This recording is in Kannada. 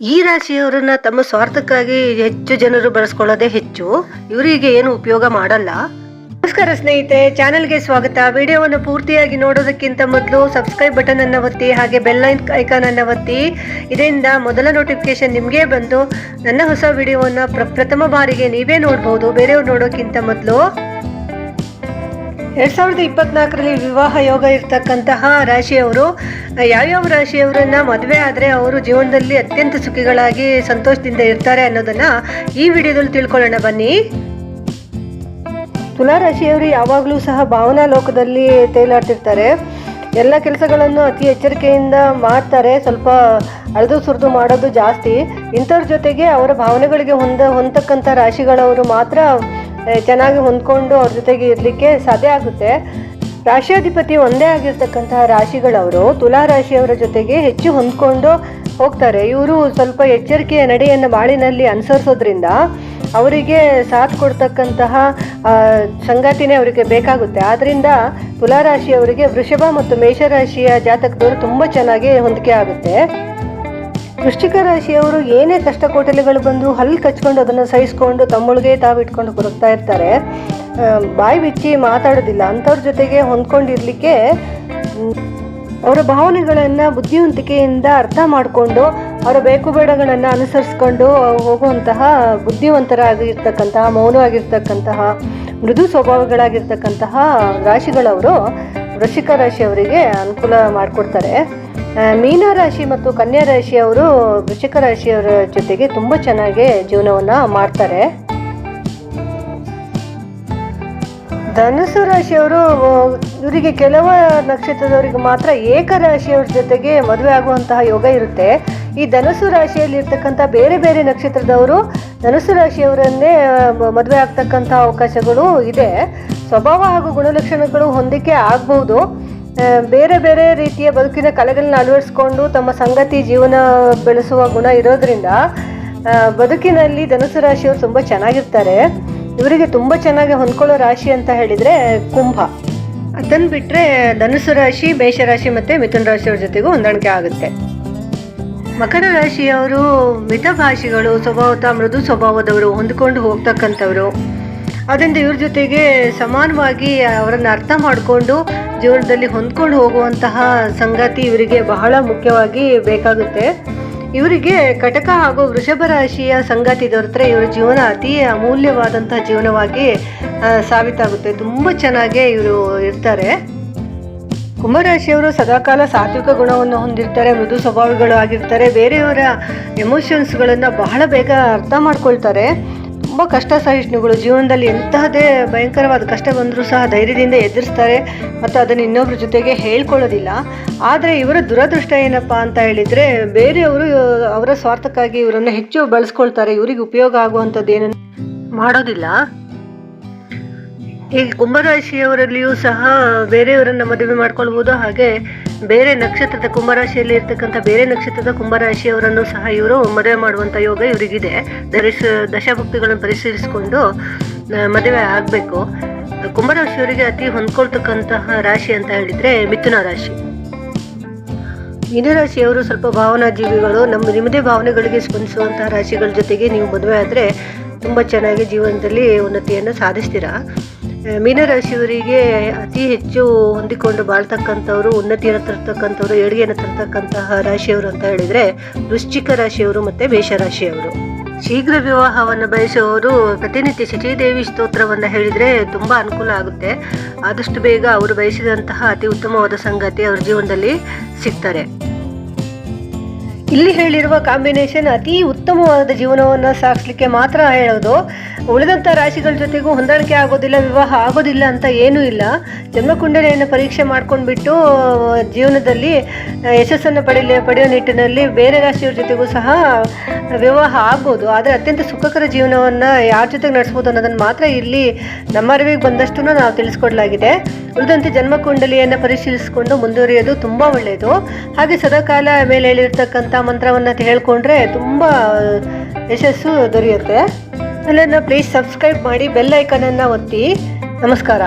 ಈ ರಾಶಿಯವರನ್ನ ತಮ್ಮ ಸ್ವಾರ್ಥಕ್ಕಾಗಿ ಹೆಚ್ಚು ಜನರು ಬಳಸ್ಕೊಳ್ಳೋದೇ ಹೆಚ್ಚು. ಇವರಿಗೆ ಏನು ಉಪಯೋಗ ಮಾಡಲ್ಲ. ನಮಸ್ಕಾರ ಸ್ನೇಹಿತೆ ಚಾನೆಲ್ಗೆ ಸ್ವಾಗತ. ವಿಡಿಯೋವನ್ನು ಪೂರ್ತಿಯಾಗಿ ನೋಡೋದಕ್ಕಿಂತ ಮೊದಲು ಸಬ್ಸ್ಕ್ರೈಬ್ ಬಟನ್ ಅನ್ನು ಒತ್ತಿ, ಹಾಗೆ ಬೆಲ್ ಐಕಾನ್ ಅನ್ನು ಒತ್ತಿ. ಇದರಿಂದ ಮೊದಲ ನೋಟಿಫಿಕೇಶನ್ ನಿಮಗೆ ಬಂದು, ನನ್ನ ಹೊಸ ವಿಡಿಯೋವನ್ನು ಪ್ರಪ್ರಥಮ ಬಾರಿಗೆ ನೀವೇ ನೋಡಬಹುದು ಬೇರೆಯವ್ರು ನೋಡೋಕ್ಕಿಂತ ಮೊದಲು ಎರಡ್ ಸಾವಿರದ ಇಪ್ಪತ್ನಾಲ್ಕರಲ್ಲಿ ವಿವಾಹ ಯೋಗ ಇರ್ತಕ್ಕಂತಹ ರಾಶಿಯವರು, ಯಾವ್ಯಾವ ರಾಶಿಯವರನ್ನ ಮದುವೆ ಆದರೆ ಅವರು ಜೀವನದಲ್ಲಿ ಅತ್ಯಂತ ಸುಖಿಗಳಾಗಿ, ಸಂತೋಷದಿಂದ ಇರ್ತಾರೆ ಅನ್ನೋದನ್ನ ಈ ವಿಡಿಯೋದಲ್ಲಿ ತಿಳ್ಕೊಳ್ಳೋಣ. ಬನ್ನಿ. ತುಲಾ ರಾಶಿಯವರು ಯಾವಾಗಲೂ ಸಹ ಭಾವನಾ ಲೋಕದಲ್ಲಿ ತೇಲಾಡ್ತಿರ್ತಾರೆ. ಎಲ್ಲ ಕೆಲಸಗಳನ್ನು ಅತಿ ಎಚ್ಚರಿಕೆಯಿಂದ ಮಾಡ್ತಾರೆ. ಸ್ವಲ್ಪ ಅಳದು ಸುರಿದು ಮಾಡೋದು ಜಾಸ್ತಿ. ಇಂಥವ್ರ ಜೊತೆಗೆ ಅವರ ಭಾವನೆಗಳಿಗೆ ಹೊಂದ ಹೊಂದಕ್ಕಂಥ ರಾಶಿಗಳವರು ಮಾತ್ರ ಚೆನ್ನಾಗಿ ಹೊಂದ್ಕೊಂಡು ಅವ್ರ ಜೊತೆಗೆ ಇರಲಿಕ್ಕೆ ಸಾಧ್ಯ ಆಗುತ್ತೆ. ರಾಶಿಯಾಧಿಪತಿ ಒಂದೇ ಆಗಿರ್ತಕ್ಕಂತಹ ರಾಶಿಗಳವರು ತುಲಾ ರಾಶಿಯವರ ಜೊತೆಗೆ ಹೆಚ್ಚು ಹೊಂದ್ಕೊಂಡು ಹೋಗ್ತಾರೆ. ಇವರು ಸ್ವಲ್ಪ ಎಚ್ಚರಿಕೆಯ ನಡೆಯನ್ನು ಬಾಳಿನಲ್ಲಿ ಅನುಸರಿಸೋದ್ರಿಂದ ಅವರಿಗೆ ಸಾಥ್ ಕೊಡ್ತಕ್ಕಂತಹ ಸಂಗಾತಿನೇ ಅವರಿಗೆ ಬೇಕಾಗುತ್ತೆ. ಆದ್ದರಿಂದ ತುಲಾ ರಾಶಿಯವರಿಗೆ ವೃಷಭ ಮತ್ತು ಮೇಷರಾಶಿಯ ಜಾತಕದವರು ತುಂಬ ಚೆನ್ನಾಗಿ ಹೊಂದಿಕೆ ಆಗುತ್ತೆ. ವೃಶ್ಚಿಕ ರಾಶಿಯವರು ಏನೇ ಕಷ್ಟ ಕೋಟಲೆಗಳು ಬಂದು ಹಲ್ಲು ಕಚ್ಕೊಂಡು ಅದನ್ನು ಸಹಿಸ್ಕೊಂಡು ತಮ್ಮೊಳಗೆ ತಾವು ಇಟ್ಕೊಂಡು ಬರುತ್ತಾ ಇರ್ತಾರೆ. ಬಾಯಿ ಬಿಚ್ಚಿ ಮಾತಾಡೋದಿಲ್ಲ. ಅಂಥವ್ರ ಜೊತೆಗೆ ಹೊಂದ್ಕೊಂಡಿರ್ಲಿಕ್ಕೆ ಅವರ ಭಾವನೆಗಳನ್ನು, ಬುದ್ಧಿವಂತಿಕೆಯಿಂದ ಅರ್ಥ ಮಾಡಿಕೊಂಡು, ಅವರ ಬೇಕು ಬೇಡಗಳನ್ನು ಅನುಸರಿಸ್ಕೊಂಡು ಹೋಗುವಂತಹ ಬುದ್ಧಿವಂತರಾಗಿರ್ತಕ್ಕಂತಹ, ಮೌನವಾಗಿರ್ತಕ್ಕಂತಹ, ಮೃದು ಸ್ವಭಾವಗಳಾಗಿರ್ತಕ್ಕಂತಹ ರಾಶಿಗಳವರು ವೃಶ್ಚಿಕ ರಾಶಿಯವರಿಗೆ ಅನುಕೂಲ ಮಾಡಿಕೊಡ್ತಾರೆ. ಆ, ಮೀನ ರಾಶಿ ಮತ್ತು ಕನ್ಯಾ ರಾಶಿಯವರು ವೃಶ್ಚಿಕ ರಾಶಿಯವರ ಜೊತೆಗೆ ತುಂಬ ಚೆನ್ನಾಗಿ ಜೀವನವನ್ನು ಮಾಡ್ತಾರೆ. ಧನುಸು ರಾಶಿಯವರು ಇವರಿಗೆ ಕೆಲವು ನಕ್ಷತ್ರದವರಿಗೆ ಮಾತ್ರ ಏಕರಾಶಿಯವ್ರ ಜೊತೆಗೆ ಮದುವೆ ಆಗುವಂತಹ ಯೋಗ ಇರುತ್ತೆ. ಈ ಧನುಸು ರಾಶಿಯಲ್ಲಿ ಇರ್ತಕ್ಕಂಥ ಬೇರೆ ಬೇರೆ ನಕ್ಷತ್ರದವರು ಧನುಸು ರಾಶಿಯವರನ್ನೇ ಮದುವೆ ಆಗ್ತಕ್ಕಂಥ ಅವಕಾಶಗಳು ಇದೆ. ಸ್ವಭಾವ ಹಾಗೂ ಗುಣಲಕ್ಷಣಗಳು ಹೊಂದಿಕೆ ಆಗ್ಬೋದು. ಬೇರೆ ಬೇರೆ ರೀತಿಯ ಬದುಕಿನ ಕಲೆಗಳನ್ನ ಅಳವಡಿಸ್ಕೊಂಡು ತಮ್ಮ ಸಂಗತಿ ಜೀವನ ಬೆಳೆಸುವ ಗುಣ ಇರೋದ್ರಿಂದ ಬದುಕಿನಲ್ಲಿ ಧನುಸು ರಾಶಿಯವರು ತುಂಬ ಚೆನ್ನಾಗಿರ್ತಾರೆ. ಇವರಿಗೆ ತುಂಬ ಚೆನ್ನಾಗಿ ಹೊಂದ್ಕೊಳ್ಳೋ ರಾಶಿ ಅಂತ ಹೇಳಿದರೆ ಕುಂಭ. ಅದನ್ನು ಬಿಟ್ಟರೆ ಧನುಸು ರಾಶಿ ಮೇಷರಾಶಿ ಮತ್ತು ಮಿಥುನ ರಾಶಿಯವ್ರ ಜೊತೆಗೂ ಹೊಂದಾಣಿಕೆ ಆಗುತ್ತೆ. ಮಕರ ರಾಶಿಯವರು ಮಿತಭಾಷಿಗಳು, ಸ್ವಭಾವತ ಮೃದು ಸ್ವಭಾವದವರು, ಹೊಂದಿಕೊಂಡು ಹೋಗ್ತಕ್ಕಂಥವ್ರು. ಅದರಿಂದ ಇವ್ರ ಜೊತೆಗೆ ಸಮಾನವಾಗಿ ಅವರನ್ನು ಅರ್ಥ ಮಾಡಿಕೊಂಡು ಜೀವನದಲ್ಲಿ ಹೊಂದ್ಕೊಂಡು ಹೋಗುವಂತಹ ಸಂಗತಿ ಇವರಿಗೆ ಬಹಳ ಮುಖ್ಯವಾಗಿ ಬೇಕಾಗುತ್ತೆ. ಇವರಿಗೆ ಕಟಕ ಹಾಗೂ ವೃಷಭ ರಾಶಿಯ ಸಂಗಾತಿ ದೊರೆತರೆ ಇವರ ಜೀವನ ಅತಿ ಅಮೂಲ್ಯವಾದಂತಹ ಜೀವನವಾಗಿ ಸಾಬೀತಾಗುತ್ತೆ. ತುಂಬ ಚೆನ್ನಾಗೇ ಇವರು ಇರ್ತಾರೆ. ಕುಂಭರಾಶಿಯವರು ಸದಾಕಾಲ ಸಾತ್ವಿಕ ಗುಣವನ್ನು ಹೊಂದಿರ್ತಾರೆ, ಮೃದು ಸ್ವಭಾವಗಳು ಆಗಿರ್ತಾರೆ, ಬೇರೆಯವರ ಎಮೋಷನ್ಸ್ಗಳನ್ನು ಬಹಳ ಬೇಗ ಅರ್ಥ ಮಾಡ್ಕೊಳ್ತಾರೆ. ತುಂಬ ಕಷ್ಟ ಸಹಿಷ್ಣುಗಳು. ಜೀವನದಲ್ಲಿ ಎಂತಹದೇ ಭಯಂಕರವಾದ ಕಷ್ಟ ಬಂದರೂ ಸಹ ಧೈರ್ಯದಿಂದ ಎದುರಿಸ್ತಾರೆ ಮತ್ತು ಅದನ್ನು ಇನ್ನೊಬ್ಬರ ಜೊತೆಗೆ ಹೇಳ್ಕೊಳ್ಳೋದಿಲ್ಲ. ಆದರೆ ಇವರ ದುರದೃಷ್ಟ ಏನಪ್ಪ ಅಂತ ಹೇಳಿದರೆ, ಬೇರೆಯವರು ಅವರ ಸ್ವಾರ್ಥಕ್ಕಾಗಿ ಇವರನ್ನು ಹೆಚ್ಚು ಬಳಸ್ಕೊಳ್ತಾರೆ. ಇವರಿಗೆ ಉಪಯೋಗ ಆಗುವಂಥದ್ದು ಏನನ್ನು? ಮಾಡೋದಿಲ್ಲ. ಈ ಕುಂಭರಾಶಿಯವರಲ್ಲಿಯೂ ಸಹ ಬೇರೆಯವರನ್ನ ಮದುವೆ ಮಾಡ್ಕೊಳ್ಬೋದು. ಹಾಗೆ ಬೇರೆ ನಕ್ಷತ್ರದ ಕುಂಭರಾಶಿಯಲ್ಲಿ ಇರ್ತಕ್ಕಂಥ ಬೇರೆ ನಕ್ಷತ್ರದ ಕುಂಭರಾಶಿಯವರನ್ನು ಸಹ ಇವರು ಮದುವೆ ಮಾಡುವಂಥ ಯೋಗ ಇವರಿಗಿದೆ. ದರಿಶ, ದಶಭಕ್ತಿಗಳನ್ನು ಪರಿಶೀಲಿಸಿಕೊಂಡು ಮದುವೆ ಆಗಬೇಕು. ಕುಂಭರಾಶಿಯವರಿಗೆ ಅತಿ ಹೊಂದ್ಕೊಳ್ತಕ್ಕಂತಹ ರಾಶಿ ಅಂತ ಹೇಳಿದರೆ ಮಿಥುನ ರಾಶಿ. ಮೀನರಾಶಿಯವರು ಸ್ವಲ್ಪ ಭಾವನಾ ಜೀವಿಗಳು ನಮ್ಮ ನಿಮ್ಮದೇ ಭಾವನೆಗಳಿಗೆ ಸ್ಪಂದಿಸುವಂತಹ ರಾಶಿಗಳ ಜೊತೆಗೆ ನೀವು ಮದುವೆ ಆದರೆ ತುಂಬ ಚೆನ್ನಾಗಿ ಜೀವನದಲ್ಲಿ ಉನ್ನತಿಯನ್ನು ಸಾಧಿಸ್ತೀರಾ? ಮೀನರಾಶಿಯವರಿಗೆ ಅತಿ ಹೆಚ್ಚು ಹೊಂದಿಕೊಂಡು ಬಾಳ್ತಕ್ಕಂಥವ್ರು ಉನ್ನತಿಯನ್ನು ತರ್ತಕ್ಕಂಥವ್ರು ಏಳಿಗೆಯನ್ನು ತರ್ತಕ್ಕಂತಹ ರಾಶಿಯವರು ಅಂತ ಹೇಳಿದರೆ ವೃಶ್ಚಿಕ ರಾಶಿಯವರು ಮತ್ತು ಮೇಷರಾಶಿಯವರು ಶೀಘ್ರ ವಿವಾಹವನ್ನು ಬಯಸುವವರು ಪ್ರತಿನಿತ್ಯ ಶಚಿದೇವಿ ಸ್ತೋತ್ರವನ್ನು ಹೇಳಿದರೆ ತುಂಬ ಅನುಕೂಲ ಆಗುತ್ತೆ. ಆದಷ್ಟು ಬೇಗ ಅವರು ಬಯಸಿದಂತಹ ಅತಿ ಉತ್ತಮವಾದ ಸಂಗತಿ ಅವ್ರ ಜೀವನದಲ್ಲಿ ಸಿಗ್ತಾರೆ. ಇಲ್ಲಿ ಹೇಳಿರುವ ಕಾಂಬಿನೇಷನ್ ಅತಿ ಉತ್ತಮವಾದ ಜೀವನವನ್ನು ಸಾಗಿಸ್ಲಿಕ್ಕೆ ಮಾತ್ರ ಹೇಳೋದು. ಉಳಿದಂಥ ರಾಶಿಗಳ ಜೊತೆಗೂ ಹೊಂದಾಣಿಕೆ ಆಗೋದಿಲ್ಲ, ವಿವಾಹ ಆಗೋದಿಲ್ಲ ಅಂತ ಏನೂ ಇಲ್ಲ. ಜನ್ಮಕುಂಡಲಿಯನ್ನು ಪರೀಕ್ಷೆ ಮಾಡ್ಕೊಂಡ್ಬಿಟ್ಟು, ಜೀವನದಲ್ಲಿ ಯಶಸ್ಸನ್ನು ಪಡೆಯಲಿ ಪಡೆಯೋ ನಿಟ್ಟಿನಲ್ಲಿ ಬೇರೆ ರಾಶಿಯವ್ರ ಜೊತೆಗೂ ಸಹ ವಿವಾಹ ಆಗ್ಬೋದು. ಆದರೆ ಅತ್ಯಂತ ಸುಖಕರ ಜೀವನವನ್ನು ಯಾರ ಜೊತೆಗೆ ನಡೆಸ್ಬೋದು ಅನ್ನೋದನ್ನು ಮಾತ್ರ ಇಲ್ಲಿ ನಮ್ಮ ಅರಿವಿಗೆ ಬಂದಷ್ಟು ನಾವು ತಿಳಿಸ್ಕೊಡ್ಲಾಗಿದೆ. ಉಳಿದಂತೆ ಜನ್ಮಕುಂಡಲಿಯನ್ನು ಪರಿಶೀಲಿಸಿಕೊಂಡು ಮುಂದುವರಿಯೋದು ತುಂಬ ಒಳ್ಳೆಯದು ಹಾಗೆ ಸದಾಕಾಲ ಮೇಲೆ ಹೇಳಿರ್ತಕ್ಕಂಥ ಮಂತ್ರವನ್ನು ಹೇಳ್ಕೊಂಡ್ರೆ ತುಂಬ ಯಶಸ್ಸು ದೊರೆಯುತ್ತೆ. ಅಲ್ಲನ್ನು ಪ್ಲೀಸ್ ಸಬ್ಸ್ಕ್ರೈಬ್ ಮಾಡಿ ಬೆಲ್ ಐಕನನ್ನು ಒತ್ತಿ. ನಮಸ್ಕಾರ.